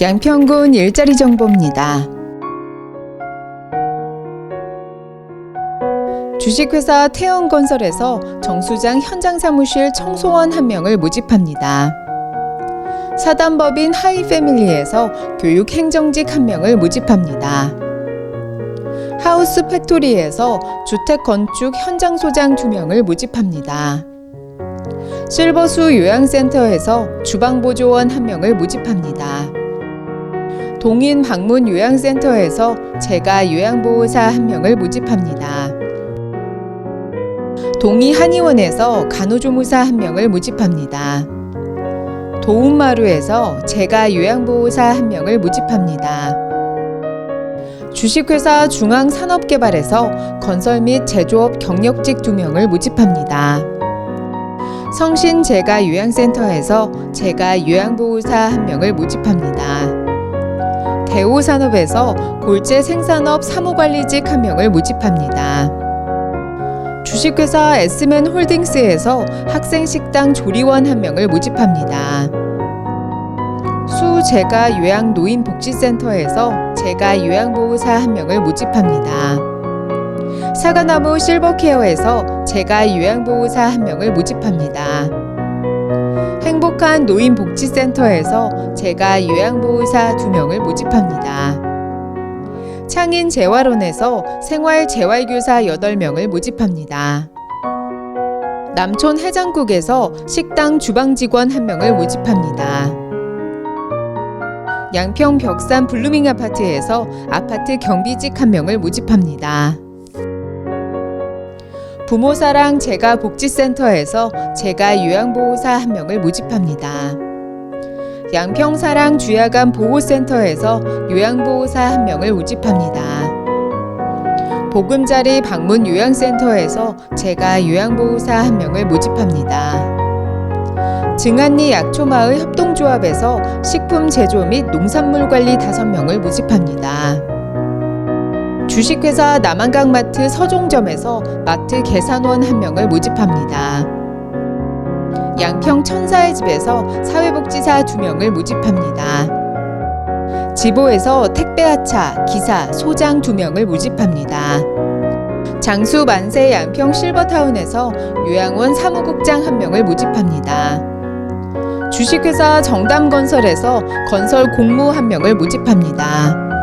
양평군 일자리 정보입니다. 주식회사 태연건설에서 정수장 현장 사무실 청소원 한 명을 모집합니다. 사단법인 하이패밀리에서 교육 행정직 한 명을 모집합니다. 하우스 팩토리에서 주택 건축 현장 소장 두 명을 모집합니다. 실버수 요양센터에서 주방보조원 한 명을 모집합니다. 동인 방문 요양센터에서 제가 요양보호사 한 명을 모집합니다. 동이 한의원에서 간호조무사 한 명을 모집합니다. 도움마루에서 제가 요양보호사 한 명을 모집합니다. 주식회사 중앙산업개발에서 건설 및 제조업 경력직 두 명을 모집합니다. 성신 제가 요양센터에서 제가 요양보호사 한 명을 모집합니다. 대우산업에서 골재 생산업 사무관리직 한 명을 모집합니다. 주식회사 에스맨 홀딩스에서 학생식당 조리원 한 명을 모집합니다. 수제가 요양 노인 복지센터에서 제가 요양보호사 한 명을 모집합니다. 사과나무 실버케어에서 제가 요양보호사 한 명을 모집합니다. 행복한 노인복지센터에서 제가 요양보호사 두 명을 모집합니다. 창인 재활원에서 생활 재활교사 8명을 모집합니다. 남촌 해장국에서 식당 주방 직원 한 명을 모집합니다. 양평 벽산 블루밍 아파트에서 아파트 경비직 한 명을 모집합니다. 부모사랑 제가 복지센터에서 제가 요양보호사 한 명을 모집합니다. 양평사랑 주야간 보호센터에서 요양보호사 한 명을 모집합니다. 보금자리 방문 요양센터에서 제가 요양보호사 한 명을 모집합니다. 증안리 약초마을 협동조합에서 식품 제조 및 농산물 관리 5명을 모집합니다. 주식회사 남한강마트 서종점에서 마트 계산원 한 명을 모집합니다. 양평 천사의 집에서 사회복지사 두 명을 모집합니다. 지보에서 택배하차, 기사, 소장 두 명을 모집합니다. 장수 만세 양평 실버타운에서 요양원 사무국장 한 명을 모집합니다. 주식회사 정담건설에서 건설 공무 한 명을 모집합니다.